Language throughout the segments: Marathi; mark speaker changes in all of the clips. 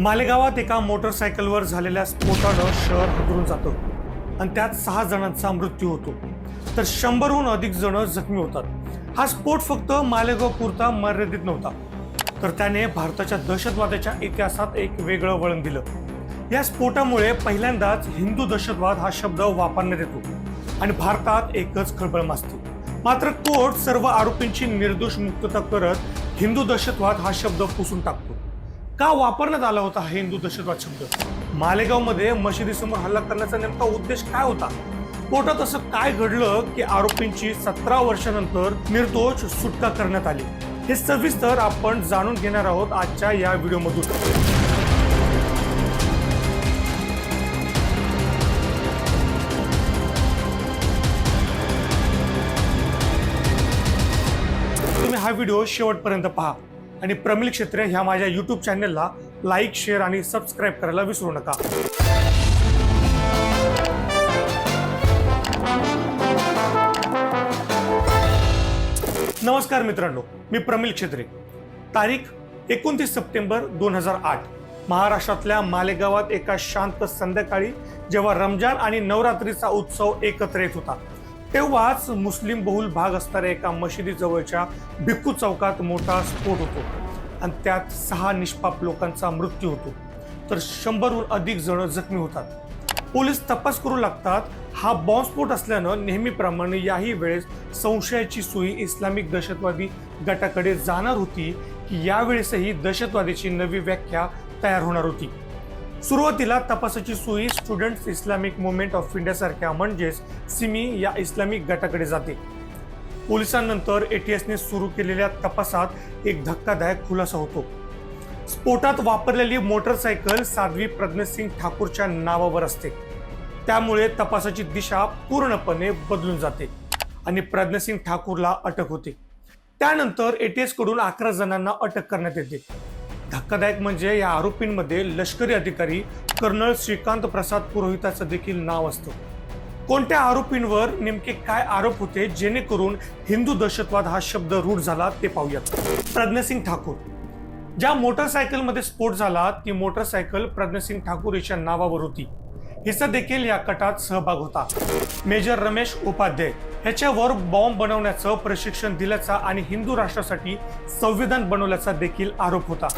Speaker 1: मालेगावात एका मोटरसायकलवर झालेल्या स्फोटानं शहर हादरून जातं आणि त्यात सहा जणांचा मृत्यू होतो. तर शंभरहून अधिक जण जखमी होतात. हा स्फोट फक्त मालेगाव पुरता मर्यादित नव्हता. तर त्याने भारताच्या दहशतवादाच्या इतिहासात एक वेगळं वळण दिलं. या स्फोटामुळे पहिल्यांदाच हिंदू दहशतवाद हा शब्द वापरण्यात येतो आणि भारतात एकच खळबळ माजते. मात्र कोर्ट सर्व आरोपींची निर्दोष मुक्तता करत हिंदू दहशतवाद हा शब्द पुसून टाकतो. का वापरण्यात आला होता हा हिंदू दहशतवाद शब्द? मालेगावमध्ये मशिदीसमोर हल्ला करण्याचा नेमका उद्देश काय होता? कोर्टात असं काय घडलं की आरोपींची सतरा वर्षानंतर निर्दोष सुटका करण्यात आली? हे सविस्तर आपण जाणून घेणार आहोत आजच्या या व्हिडिओमधून. तुम्ही हा व्हिडिओ शेवटपर्यंत पहा. आणि प्रमिल क्षेत्र ह्या माझ्या यूट्यूब चॅनलला लाईक शेअर आणि सबस्क्राईब करायला विसरू नका. नमस्कार मित्रांनो मी प्रमिल क्षेत्रे. तारीख एकोणतीस सप्टेंबर दोन हजार आठ. महाराष्ट्रातल्या मालेगावात एका शांत संध्याकाळी जेव्हा रमजान आणि नवरात्रीचा उत्सव एकत्र येत होता तेव्हाच मुस्लिम बहुल भाग असणाऱ्या एका मशिदीजवळच्या भिक्खू चौकात मोठा स्फोट होतो आणि त्यात सहा निष्पाप लोकांचा मृत्यू होतो. तर शंभरहून अधिक जण जखमी होतात. पोलीस तपास करू लागतात हा बॉम्बस्फोट असल्यानं नेहमीप्रमाणे याही वेळेस संशयाची सुई इस्लामिक दहशतवादी गटाकडे जाणार होती की यावेळेसही दहशतवादीची नवी व्याख्या तयार होणार होती. सुरुवातीला तपासाची सुई स्टुडंट्स इस्लामिक मुवमेंट ऑफ इंडियासारख्या म्हणजेच सिमी या इस्लामिक गटाकडे जाते. पोलिसांनंतर एटीएसने सुरू केलेल्या तपासात एक धक्कादायक खुलासा होतो. स्फोटात वापरलेली मोटरसायकल साध्वी प्रज्ञसिंग ठाकूरच्या नावावर असते. त्यामुळे तपासाची दिशा पूर्णपणे बदलून जाते आणि प्रज्ञसिंग ठाकूरला अटक होते. त्यानंतर एटीएसकडून अकरा जणांना अटक करण्यात येते. धक्कादायक म्हणजे या आरोपींमध्ये लष्करी अधिकारी कर्नल श्रीकांत प्रसाद पुरोहिताचं देखील नाव असतं. कोणत्या आरोपींवर नेमके काय आरोप होते जेणेकरून हिंदू दहशतवाद हा शब्द रूढ झाला ते पाहूयात. प्रज्ञसिंग ठाकूर. ज्या मोटरसायकलमध्ये स्फोट झाला ती मोटरसायकल प्रज्ञसिंग ठाकूर याच्या नावावर होती. हिचा देखील या कटात सहभाग होता. मेजर रमेश उपाध्याय ह्याच्यावर बॉम्ब बनवण्याचं प्रशिक्षण दिल्याचा आणि हिंदू राष्ट्रासाठी संविधान बनवल्याचा देखील आरोप होता.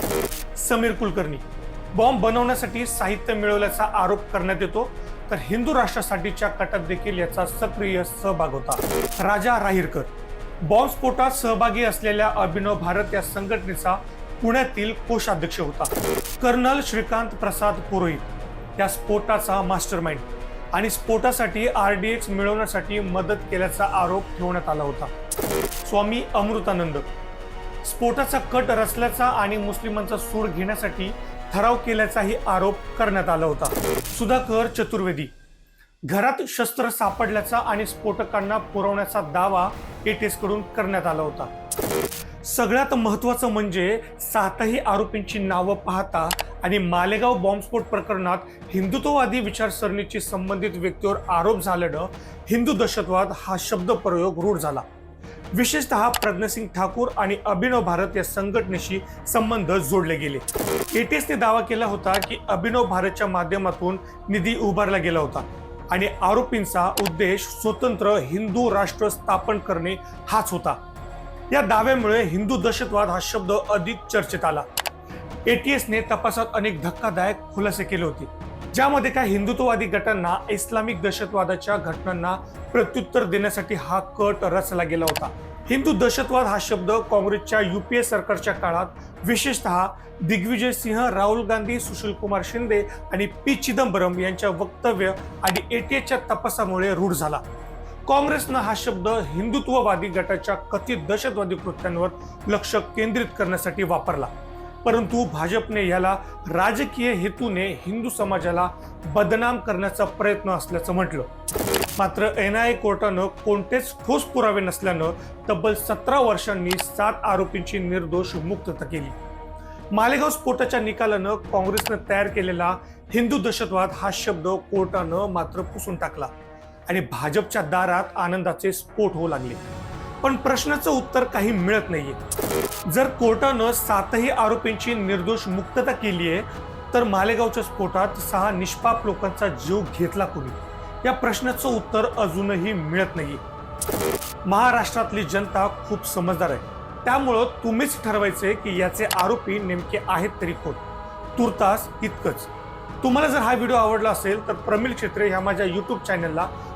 Speaker 1: समीर कुलकर्णी बॉम्ब बनवण्यासाठी साहित्य मिळवल्याचा आरोप करण्यात येतो तर हिंदू राष्ट्रासाठीच्या कटात देखील याचा सक्रिय सहभाग होता. राजा राहिरकर बॉम्बस्फोटात सहभागी असलेल्या अभिनव भारत या संघटनेचा पुण्यातील कोषाध्यक्ष होता. कर्नल श्रीकांत प्रसाद पुरोहित त्या स्फोटाचा मास्टर माइंड आणि स्फोटासाठी आर डी एक्स मिळवण्यासाठी मदत केल्याचा आरोप ठेवण्यात आला होता. स्वामी अमृतानंद स्फोटाचा कट रचल्याचा आणि मुस्लिमांचा सूड घेण्यासाठी ठराव केल्याचाही आरोप करण्यात आला होता. सुधाकर चतुर्वेदी घरात शस्त्र सापडल्याचा आणि स्फोटकांना पुरवण्याचा दावा एटीएसकडून करण्यात आला होता. सगळ्यात महत्वाचं म्हणजे सातही आरोपींची नावं पाहता आणि मालेगाव बॉम्बस्फोट प्रकरणात हिंदुत्ववादी विचारसरणीची संबंधित व्यक्तीवर आरोप झाल्यानं हिंदू दहशतवाद हा शब्द प्रयोग रूढ झाला. विशेषतः प्रज्ञसिंग ठाकूर आणि अभिनव भारत या संघटनेशी संबंध जोडले गेले. एटीएसने दावा केला होता की अभिनव भारतच्या माध्यमातून निधी उभारला गेला होता आणि आरोपींचा उद्देश स्वतंत्र हिंदू राष्ट्र स्थापन करणे हाच होता. या दाव्यामुळे हिंदू दहशतवाद हा शब्द अधिक चर्चेत आला. एटीएसने तपासात अनेक धक्कादायक खुलासे केले होते ज्यामध्ये काही हिंदुत्ववादी गटांना इस्लामिक दहशतवादाच्या घटनांना प्रत्युत्तर देण्यासाठी हा कट रचला गेला होता. हिंदू दहशतवाद हा शब्द काँग्रेसच्या युपीए सरकारच्या काळात विशेषतः दिग्विजय सिंह राहुल गांधी सुशील कुमार शिंदे आणि पी चिदंबरम यांच्या वक्तव्य आणि एटीएसच्या तपासामुळे रूढ झाला. काँग्रेसनं हा शब्द हिंदुत्ववादी गटाच्या कथित दहशतवादी कृत्यांवर लक्ष केंद्रित करण्यासाठी वापरला. परंतु भाजपने याला राजकीय हेतूने हिंदू समाजाला बदनाम करण्याचा प्रयत्न असल्याचं म्हटलं. मात्र एन आय कोर्टानं कोणतेच ठोस पुरावे नसल्यानं तब्बल सतरा वर्षांनी सात आरोपींची निर्दोष मुक्तता केली. मालेगाव स्फोटाच्या निकालानं काँग्रेसनं तयार केलेला हिंदू दहशतवाद हा शब्द कोर्टानं मात्र पुसून टाकला. आणि भाजपच्या दारात आनंदाचे स्फोट होऊ लागले. पण प्रश्नाचं उत्तर काही मिळत नाहीये. जर कोर्टानं सातही आरोपींची निर्दोष मुक्तता केली आहे तर मालेगावच्या स्फोटात सहा निष्पाप लोकांचा जीव घेतला कोणी? या प्रश्नाचं उत्तर अजूनही मिळत नाही महाराष्ट्रातली जनता खूप समजदार आहे. त्यामुळं तुम्हीच ठरवायचे की याचे आरोपी नेमके आहेत तरी कोण? तुर्तास इतकंच. तुम्हाला जर हा व्हिडिओ आवडला असेल तर प्रमिल क्षेत्रे ह्या माझ्या यूट्यूब चॅनलला